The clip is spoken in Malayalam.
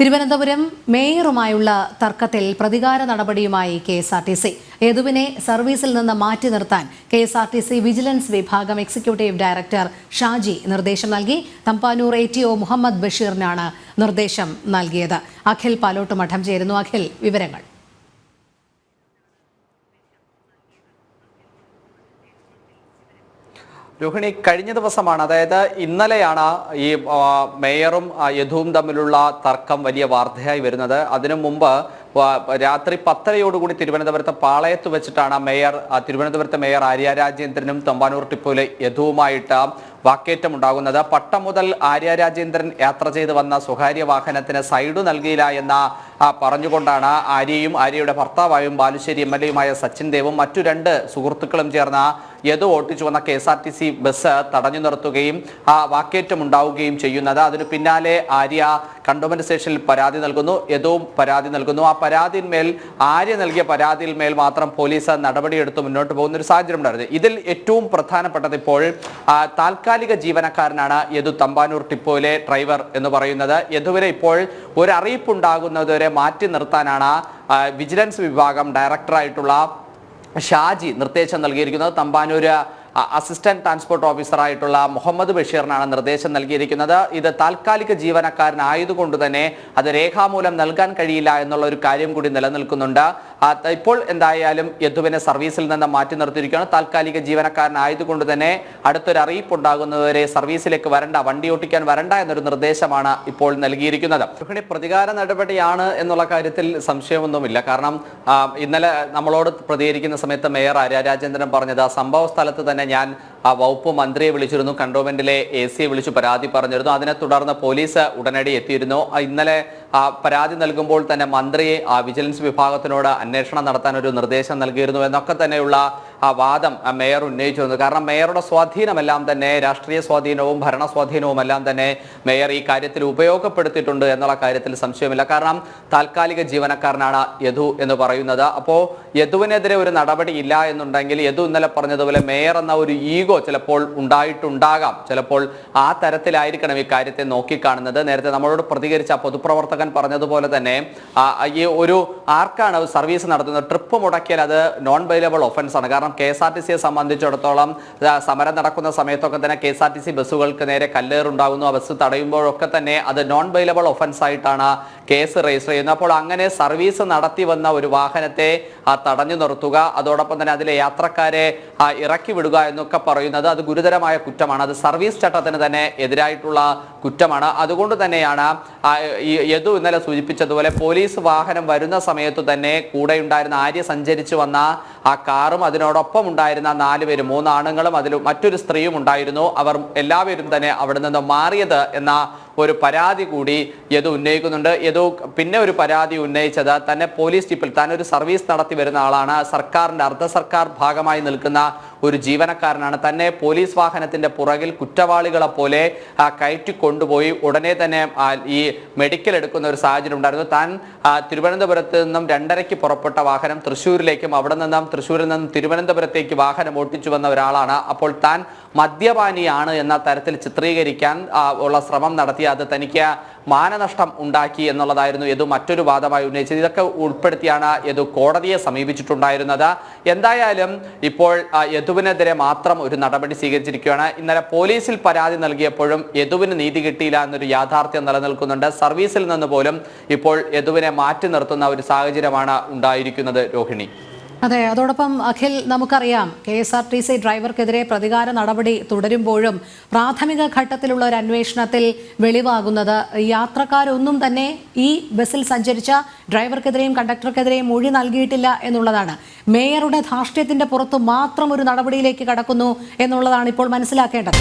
തിരുവനന്തപുരം മേയറുമായുള്ള തർക്കത്തിൽ പ്രതികാര നടപടിയുമായി K S R T C. യദുവിനെ സർവീസിൽ നിന്ന് മാറ്റി നിർത്താൻ K S R T C vigilance വിഭാഗം എക്സിക്യൂട്ടീവ് ഡയറക്ടർ ഷാജി നിർദ്ദേശം നൽകി. Thampanoor A T O Muhammad ബഷീറിനാണ് നിർദ്ദേശം നൽകിയത്. അഖിൽ പാലോട്ട് മഠം ചേരുന്നു. അഖിൽ വിവരങ്ങൾ. രോഹിണി കഴിഞ്ഞ ദിവസമാണ് അതായത് ഇന്നലെയാണ് ഈ മേയറും യഥുവും തമ്മിലുള്ള തർക്കം വലിയ വാർത്തയായി വരുന്നത്. അതിനു മുമ്പ് രാത്രി പത്തരയോടുകൂടി തിരുവനന്തപുരത്ത് പാളയത്ത് വെച്ചിട്ടാണ് മേയർ തിരുവനന്തപുരത്തെ മേയർ ആര്യ രാജേന്ദ്രനും തമ്പാനൂർ ടിപ്പുവിലെ യദുവുമായിട്ട് വാക്കേറ്റം ഉണ്ടാകുന്നത് പട്ടം മുതൽ ആര്യ രാജേന്ദ്രൻ യാത്ര ചെയ്ത് വന്ന സ്വകാര്യ വാഹനത്തിന് സൈഡ് നൽകിയില്ല എന്ന പറഞ്ഞുകൊണ്ടാണ് ആര്യയും ആര്യയുടെ ഭർത്താവായും ബാലുശ്ശേരി എം എൽ എയുമായ സച്ചിൻ ദേവും മറ്റു രണ്ട് സുഹൃത്തുക്കളും ചേർന്ന യദു ഓട്ടിച്ചു വന്ന K S R T C bus തടഞ്ഞു നിർത്തുകയും ആ വാക്കേറ്റം ഉണ്ടാവുകയും ചെയ്യുന്നത്. അതിനു പിന്നാലെ ആര്യ കണ്ടോൺമെന്റ് സ്റ്റേഷനിൽ പരാതി നൽകുന്നു. യദുവും പരാതി നൽകുന്നു. ആ പരാതിന്മേൽ ആര്യ നൽകിയ പരാതിയിൽ മേൽ മാത്രം പോലീസ് നടപടിയെടുത്ത് മുന്നോട്ട് പോകുന്ന ഒരു സാഹചര്യം ഉണ്ടായിരുന്നു ഇതിൽ ഏറ്റവും പ്രധാനപ്പെട്ടത് ഇപ്പോൾ ആ, താൽക്കാലിക ജീവനക്കാരനാണ് യദു തമ്പാനൂർ ടിപ്പോയിലെ ഡ്രൈവർ എന്ന് പറയുന്നത്. യദുവിനെ ഇപ്പോൾ ഒരു അറിയിപ്പ് ഉണ്ടാകുന്നതുവരെ മാറ്റി നിർത്താനാണ് വിജിലൻസ് വിഭാഗം ഡയറക്ടറായിട്ടുള്ള ഷാജി നിർദ്ദേശം നൽകിയിരിക്കുന്നത്. തമ്പാനൂര് അസിസ്റ്റന്റ് ട്രാൻസ്പോർട്ട് ഓഫീസറായിട്ടുള്ള മുഹമ്മദ് ബഷീറിനാണ് നിർദ്ദേശം നൽകിയിരിക്കുന്നത്. ഇത് താൽക്കാലിക ജീവനക്കാരനായതുകൊണ്ട് തന്നെ അത് രേഖാമൂലം നൽകാൻ കഴിയില്ല എന്നുള്ള ഒരു കാര്യം കൂടി നിലനിൽക്കുന്നുണ്ട്. ഇപ്പോൾ എന്തായാലും യദുവിനെ സർവീസിൽ നിന്ന് മാറ്റി നിർത്തിയിരിക്കുകയാണ്. താൽക്കാലിക ജീവനക്കാരനായതുകൊണ്ട് തന്നെ അടുത്തൊരു അറിയിപ്പ് ഉണ്ടാകുന്നതുവരെ സർവീസിലേക്ക് വരണ്ട വണ്ടി ഓട്ടിക്കാൻ വരണ്ട എന്നൊരു നിർദ്ദേശമാണ് ഇപ്പോൾ നൽകിയിരിക്കുന്നത്. ഗൃഹിണി പ്രതികാര നടപടിയാണ് എന്നുള്ള കാര്യത്തിൽ സംശയമൊന്നുമില്ല. കാരണം ഇന്നലെ നമ്മളോട് പ്രതികരിക്കുന്ന സമയത്ത് മേയർ ആര്യ പറഞ്ഞത് സംഭവ സ്ഥലത്ത് തന്നെ ഞാൻ ആ വകുപ്പ് മന്ത്രിയെ വിളിച്ചിരുന്നു കണ്ടോൺമെന്റിലെ എ സിയെ വിളിച്ചു പരാതി പറഞ്ഞിരുന്നു. അതിനെ തുടർന്ന് പോലീസ് ഉടനടി എത്തിയിരുന്നു. ഇന്നലെ പരാതി നൽകുമ്പോൾ തന്നെ മന്ത്രിയെ ആ വിജിലൻസ് വിഭാഗത്തിനോട് അന്വേഷണം നടത്താൻ ഒരു നിർദ്ദേശം നൽകിയിരുന്നു എന്നൊക്കെ തന്നെയുള്ള ആ വാദം മേയർ വന്നത് കാരണം മേയറുടെ സ്വാധീനമെല്ലാം തന്നെ രാഷ്ട്രീയ സ്വാധീനവും ഭരണ സ്വാധീനവും എല്ലാം തന്നെ മേയർ ഈ കാര്യത്തിൽ ഉപയോഗപ്പെടുത്തിയിട്ടുണ്ട് എന്നുള്ള കാര്യത്തിൽ സംശയമില്ല. കാരണം താൽക്കാലിക ജീവനക്കാരനാണ് യദു എന്ന് പറയുന്നത്. അപ്പോൾ യദുവിനെതിരെ ഒരു നടപടി ഇല്ല എന്നുണ്ടെങ്കിൽ യദു ഇന്നലെ പറഞ്ഞതുപോലെ മേയർ എന്ന ഒരു ഈഗോ ചിലപ്പോൾ ഉണ്ടായിട്ടുണ്ടാകാം. ചിലപ്പോൾ ആ തരത്തിലായിരിക്കണം ഈ കാര്യത്തെ നോക്കിക്കാണുന്നത്. നേരത്തെ നമ്മളോട് പ്രതികരിച്ച പൊതുപ്രവർത്തകൻ പറഞ്ഞതുപോലെ തന്നെ ഈ ഒരു ആർക്കാണ് സർവീസ് നടത്തുന്നത്? ട്രിപ്പ് മുടക്കിയാൽ അത് നോൺ ബൈലബിൾ ഒഫൻസ് ആണ്. കാരണം കെ എസ് ആർ ടി സിയെ സംബന്ധിച്ചിടത്തോളം സമരം നടക്കുന്ന സമയത്തൊക്കെ തന്നെ K S R T C ബസ്സുകൾക്ക് നേരെ കല്ലേറുണ്ടാകുന്നു. ആ ബസ് തടയുമ്പോഴൊക്കെ തന്നെ അത് നോൺ ബൈലബിൾ ഒഫൻസ് ആയിട്ടാണ് കേസ് രജിസ്റ്റർ ചെയ്യുന്നത്. അപ്പോൾ അങ്ങനെ സർവീസ് നടത്തി വന്ന ഒരു വാഹനത്തെ തടഞ്ഞു നിർത്തുക അതോടൊപ്പം തന്നെ അതിലെ യാത്രക്കാരെ ഇറക്കി വിടുക എന്നൊക്കെ പറയുന്നത് അത് ഗുരുതരമായ കുറ്റമാണ്. അത് സർവീസ് ചട്ടത്തിന് തന്നെ എതിരായിട്ടുള്ള കുറ്റമാണ്. അതുകൊണ്ട് തന്നെയാണ് യദു ഇന്നലെ സൂചിപ്പിച്ചതുപോലെ പോലീസ് വാഹനം വരുന്ന സമയത്ത് തന്നെ കൂടെ ഉണ്ടായിരുന്ന ആര്യ സഞ്ചരിച്ചു വന്ന ആ കാറും അതിനോടൊപ്പം ഉണ്ടായിരുന്ന നാല് മൂന്നാണുങ്ങളും അതിൽ മറ്റൊരു സ്ത്രീയും ഉണ്ടായിരുന്നു. അവർ എല്ലാവരും തന്നെ അവിടെ നിന്ന് മാറിയത് എന്ന ഒരു പരാതി കൂടി യദു ഉന്നയിക്കുന്നുണ്ട്. യദു പിന്നെ ഒരു പരാതി ഉന്നയിച്ചത് തന്നെ പോലീസ് ടിപ്പിൽ താൻ ഒരു സർവീസ് നടത്തി വരുന്ന ആളാണ്. സർക്കാരിന്റെ അർദ്ധ സർക്കാർ ഭാഗമായി നിൽക്കുന്ന ഒരു ജീവനക്കാരനാണ്. തന്നെ പോലീസ് വാഹനത്തിന്റെ പുറകിൽ കുറ്റവാളികളെ പോലെ കയറ്റി കൊണ്ടുപോയി ഉടനെ തന്നെ ഈ മെഡിക്കൽ എടുക്കുന്ന ഒരു സാഹചര്യം ഉണ്ടായിരുന്നു. താൻ തിരുവനന്തപുരത്ത് നിന്നും രണ്ടരയ്ക്ക് പുറപ്പെട്ട വാഹനം തൃശ്ശൂരിലേക്കും അവിടെ നിന്നും തൃശ്ശൂരിൽ നിന്നും തിരുവനന്തപുരത്തേക്ക് വാഹനം ഓട്ടിച്ചു വന്ന ഒരാളാണ്. അപ്പോൾ താൻ മദ്യപാനിയാണ് എന്ന തരത്തിൽ ചിത്രീകരിക്കാൻ ഉള്ള ശ്രമം നടത്തി അത് തനിക്ക് മാനനഷ്ടം ഉണ്ടാക്കി എന്നുള്ളതായിരുന്നു യദു മറ്റൊരു വാദമായി ഉന്നയിച്ചത്. ഇതൊക്കെ ഉൾപ്പെടുത്തിയാണ് യദു കോടതിയെ സമീപിച്ചിട്ടുണ്ടായിരുന്നത്. എന്തായാലും ഇപ്പോൾ യദുവിനെതിരെ മാത്രം ഒരു നടപടി സ്വീകരിച്ചിരിക്കുകയാണ്. ഇന്നലെ പോലീസിൽ പരാതി നൽകിയപ്പോഴും യദുവിന് നീതി കിട്ടിയില്ല എന്നൊരു യാഥാർത്ഥ്യം നിലനിൽക്കുന്നുണ്ട്. സർവീസിൽ നിന്ന് പോലും ഇപ്പോൾ യദുവിനെ മാറ്റി നിർത്തുന്ന ഒരു സാഹചര്യമാണ് ഉണ്ടായിരിക്കുന്നത് രോഹിണി. അതെ അതോടൊപ്പം അഖിൽ നമുക്കറിയാം K S R T C ഡ്രൈവർക്കെതിരെ പ്രതികാര നടപടി തുടരുമ്പോഴും പ്രാഥമിക ഘട്ടത്തിലുള്ള ഒരു അന്വേഷണത്തിൽ വെളിവാകുന്നത്. യാത്രക്കാരൊന്നും തന്നെ ഈ ബസ്സിൽ സഞ്ചരിച്ച ഡ്രൈവർക്കെതിരെയും കണ്ടക്ടർക്കെതിരെയും മൊഴി നൽകിയിട്ടില്ല എന്നുള്ളതാണ്. മേയറുടെ ധാർഷ്ട്യത്തിന്റെ പുറത്ത് മാത്രം ഒരു നടപടിയിലേക്ക് കടക്കുന്നു എന്നുള്ളതാണ് ഇപ്പോൾ മനസ്സിലാക്കേണ്ടത്.